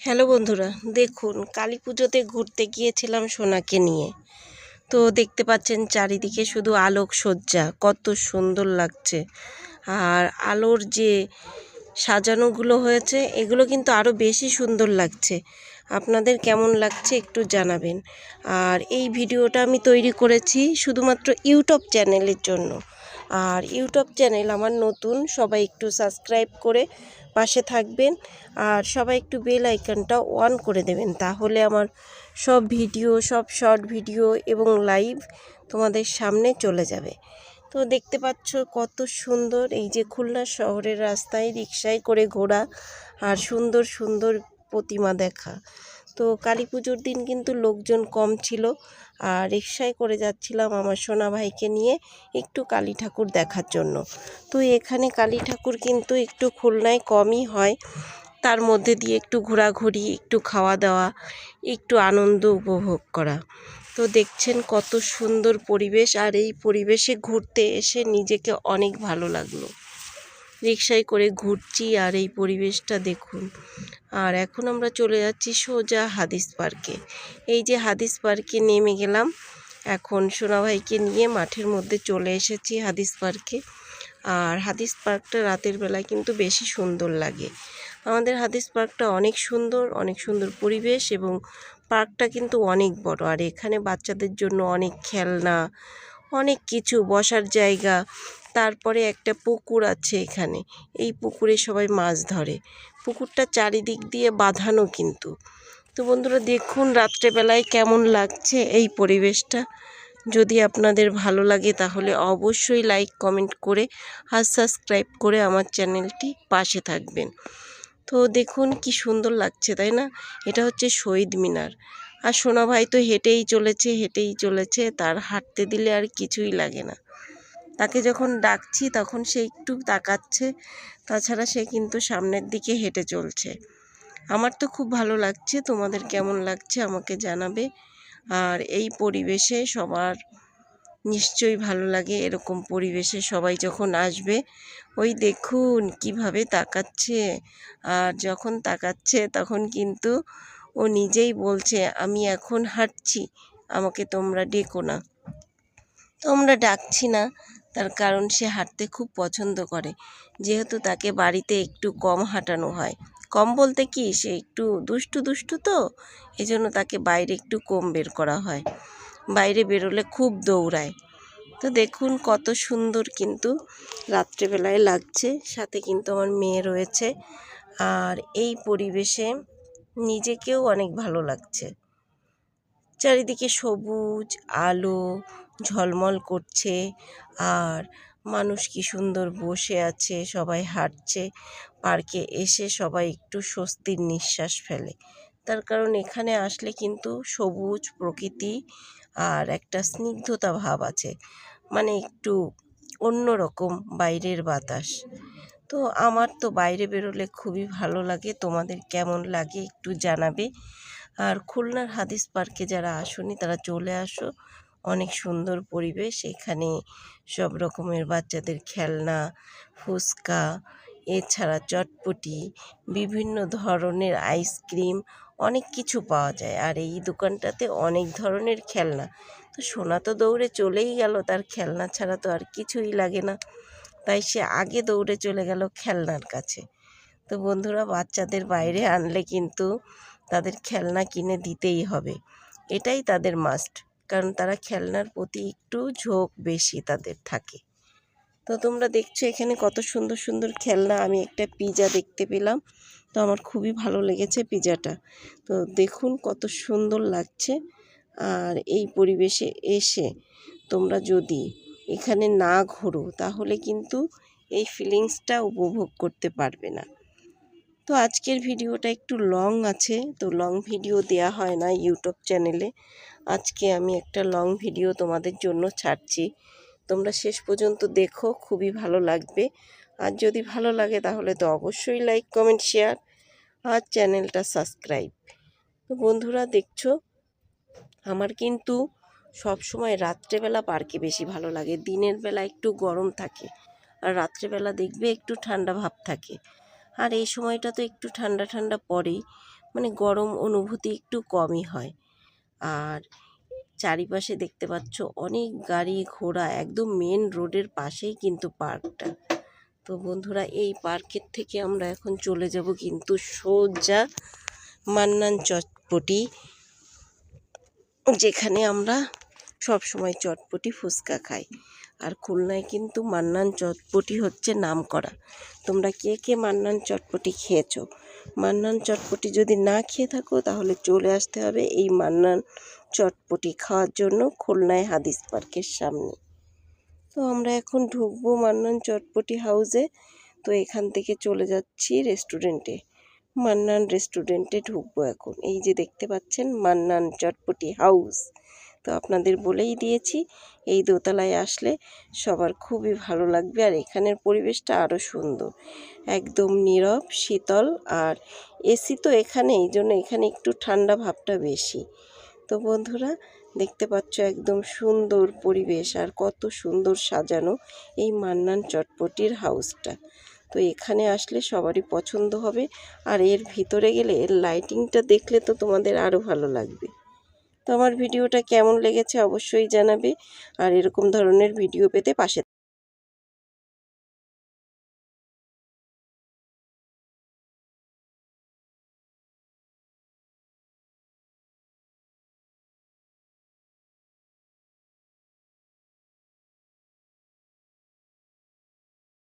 Hello বন্ধুরা, দেখুন কালী পুজোতে ঘুরতে গিয়েছিলাম সোনাকে নিয়ে। তো দেখতে পাচ্ছেন চারিদিকে শুধু আলোক সজ্জা কত সুন্দর লাগছে। আর আলোর যে সাজানোগুলো হয়েছে, এগুলো কিন্তু আরও বেশি সুন্দর লাগছে। আপনাদের কেমন লাগছে একটু জানাবেন। আর এই ভিডিওটা আমি তৈরি করেছি শুধুমাত্র ইউটিউব চ্যানেলের জন্য। আর ইউটিউব চ্যানেল আমার নতুন, সবাই একটু সাবস্ক্রাইব করে পাশে থাকবেন আর সবাই একটু বেল আইকনটা অন করে দেবেন তাহলে আমার সব ভিডিও, সব শর্ট ভিডিও এবং লাইভ তোমাদের সামনে চলে যাবে। তো দেখতে পাচ্ছ কত সুন্দর এই যে খুলনা শহরের রাস্তায় রিক্সায় করে ঘোরা আর সুন্দর সুন্দর প্রতিমা দেখা। তো কালী পুজোর দিন কিন্তু লোকজন কম ছিল। আর রিক্সায় করে যাচ্ছিলাম আমার সোনা ভাইকে নিয়ে একটু কালী ঠাকুর দেখার জন্য। তো এখানে কালী ঠাকুর কিন্তু একটু খুলনায় কমই হয়। তার মধ্যে দিয়ে একটু ঘোরাঘুরি, একটু খাওয়া দাওয়া একটু আনন্দ উপভোগ করা। তো দেখছেন কত সুন্দর পরিবেশ আর এই পরিবেশে ঘুরতে এসে নিজেকে অনেক ভালো লাগল। রিক্সায় করে ঘুরছি আর এই পরিবেশটা দেখুন। আর এখন আমরা চলে যাচ্ছি সোজা হাদিস পার্কে। এই যে হাদিস পার্কে নেমে গেলাম। এখন সোনাভাইকে নিয়ে মাঠের মধ্যে চলে এসেছি হাদিস পার্কে। আর হাদিস পার্কটা রাতের বেলায় কিন্তু বেশি সুন্দর লাগে। আমাদের হাদিস পার্কটা অনেক সুন্দর অনেক সুন্দর পরিবেশ এবং পার্কটা কিন্তু অনেক বড়। আর এখানে বাচ্চাদের জন্য অনেক খেলনা অনেক কিছু বসার জায়গা। তারপরে একটা পুকুর আছে এখানে। এই পুকুরে সবাই মাছ ধরে। পুকুরটা চারিদিক দিয়ে বাঁধানো কিন্তু। তো বন্ধুরা, দেখুন রাত্রেবেলায় কেমন লাগছে এই পরিবেশটা। যদি আপনাদের ভালো লাগে তাহলে অবশ্যই লাইক কমেন্ট করে আর সাবস্ক্রাইব করে আমার চ্যানেলটি পাশে থাকবেন। তো দেখুন কি সুন্দর লাগছে, তাই না? এটা হচ্ছে শহীদ মিনার। আর সোনা ভাই তো হেঁটেই চলেছে হেঁটেই চলেছে, তার হাঁটতে দিলে আর কিছুই লাগে না। তাকে যখন ডাকছি তখন সে একটু তাকাচ্ছে, তাছাড়া সে কিন্তু সামনের দিকে হেঁটে চলছে। আমার তো খুব ভালো লাগছে, তোমাদের কেমন লাগছে আমাকে জানাবে। আর এই পরিবেশে সবার নিশ্চয়ই ভালো লাগে, এরকম পরিবেশে সবাই যখন আসবে, ওই দেখুন কীভাবে তাকাচ্ছে। আর যখন তাকাচ্ছে তখন কিন্তু ও নিজেই বলছে, আমি এখন হাঁটছি, আমাকে তোমরা ডেকো না। তোমরা ডাকছি না। তার কারণ সে হাঁটতে খুব পছন্দ করে, যেহেতু তাকে বাড়িতে একটু কম হাঁটানো হয়। কম বলতে কি, সে একটু দুষ্টু দুষ্টু তো, এজন্য তাকে বাইরে একটু কম বের করা হয়। বাইরে বেরোলে খুব দৌড়ায়। তো দেখুন কত সুন্দর কিন্তু রাত্রেবেলায় লাগছে। সাথে কিন্তু আমার মেয়ে রয়েছে। আর এই পরিবেশে নিজেকেও অনেক ভালো লাগছে। চারিদিকে সবুজ, আলো, ঝলমল করছে আর মানুষ কি সুন্দর বসে আছে, সবাই হাঁটছে, পার্কে এসে সবাই একটু স্বস্তির নিঃশ্বাস ফেলে। তার কারণ এখানে আসলে কিন্তু সবুজ প্রকৃতি আর একটা স্নিগ্ধতা ভাব আছে মানে একটু অন্যরকম বাইরের বাতাস। তো আমার তো বাইরে বেরোলে খুবই ভালো লাগে। তোমাদের কেমন লাগে একটু জানাবে। আর খুলনার হাদিস পার্কে যারা আসনি, তারা চলে আসো। অনেক সুন্দর পরিবেশ, এখানে সব রকমের বাচ্চাদের খেলনা, ফুচকা, এছাড়া চটপটি, বিভিন্ন ধরনের আইসক্রিম অনেক কিছু পাওয়া যায়। আর এই দোকানটাতে অনেক ধরনের খেলনা। তো সোনা তো দৌড়ে চলেই গেল, তার খেলনা ছাড়া তো আর কিছুই লাগে না। তাই সে আগে দৌড়ে চলে গেল খেলনার কাছে। তো বন্ধুরা, বাচ্চাদের বাইরে আনলে কিন্তু তাদের খেলনা কিনে দিতেই হবে। এটাই তাদের মাস্ট কারণ তারা খেলনার প্রতি একটু ঝোঁক বেশি তাদের থাকে। তো তোমরা দেখছ এখানে কত সুন্দর সুন্দর খেলনা। আমি একটা পিজা দেখতে পেলাম। তো আমার খুবই ভালো লেগেছে পিজাটা তো দেখুন কত সুন্দর লাগছে। আর এই পরিবেশে এসে তোমরা যদি এখানে না ঘোরো, তাহলে কিন্তু এই ফিলিংসটা উপভোগ করতে পারবে না। তো আজকের ভিডিওটা একটু লং আছে, তো লং ভিডিও দেয়া হয় না ইউটিউব চ্যানেলে। আজকে আমি একটা লং ভিডিও তোমাদের জন্য ছাড়ছি। তোমরা শেষ পর্যন্ত দেখো, খুবই ভালো লাগবে। আর যদি ভালো লাগে তাহলে তো অবশ্যই লাইক, কমেন্ট, শেয়ার আর চ্যানেলটা সাবস্ক্রাইব। তো বন্ধুরা দেখছ, আমার কিন্তু সব সময় রাত্রেবেলা পার্কে বেশি ভালো লাগে। দিনের বেলা একটু গরম থাকে আর রাত্রেবেলা দেখবে একটু ঠান্ডা ভাব থাকে। আর এই সময়টা তো একটু ঠান্ডা ঠান্ডা পরেই মানে গরম অনুভূতি একটু কমই হয়। আর চারিপাশে দেখতে পাচ্ছ অনেক গাড়ি ঘোড়া, একদম মেন রোডের পাশেই কিন্তু পার্কটা। তো বন্ধুরা, এই পার্কের থেকে আমরা এখন চলে যাব কিন্তু সোজা মান্নান চটপটি, যেখানে আমরা সব সময় চটপটি ফুচকা খাই আর খুলনায় কিন্তু মান্নান চটপটি হচ্ছে নাম করা তোমরা কে কে মান্নান চটপটি খেয়েছো? মান্নান চটপটি যদি না খেয়ে থাকো, তাহলে চলে আসতে হবে এই মান্নান চটপটি খাওয়ার জন্য খুলনায় হাদিস পার্কের সামনে। তো আমরা এখন ঢুকবো মান্নান চটপটি হাউসে। তো এখান থেকে চলে যাচ্ছি রেস্টুরেন্টে। মান্নান রেস্টুরেন্টে ঢুকবো এখন। এই যে দেখতে পাচ্ছেন মান্নান চটপটি হাউস। তো আপনাদের বলেই দিয়েছি, এই দোতলায় আসলে সবার খুবই ভালো লাগবে আর এখানের পরিবেশটা আরও সুন্দর। একদম নীরব, শীতল আর এসি তো এখানে, এই জন্য এখানে একটু ঠান্ডা ভাবটা বেশি। তো বন্ধুরা, দেখতে পাচ্ছ একদম সুন্দর পরিবেশ আর কত সুন্দর সাজানো এই মান্নান চটপটির হাউসটা। তো এখানে আসলে সবারই পছন্দ হবে আর এর ভিতরে গেলে এর লাইটিংটা দেখলে তো তোমাদের আরও ভালো লাগবে। তো আমার ভিডিওটা কেমন লেগেছে অবশ্যই জানাবে। আর এরকম ধরনের ভিডিও পেতে পাশে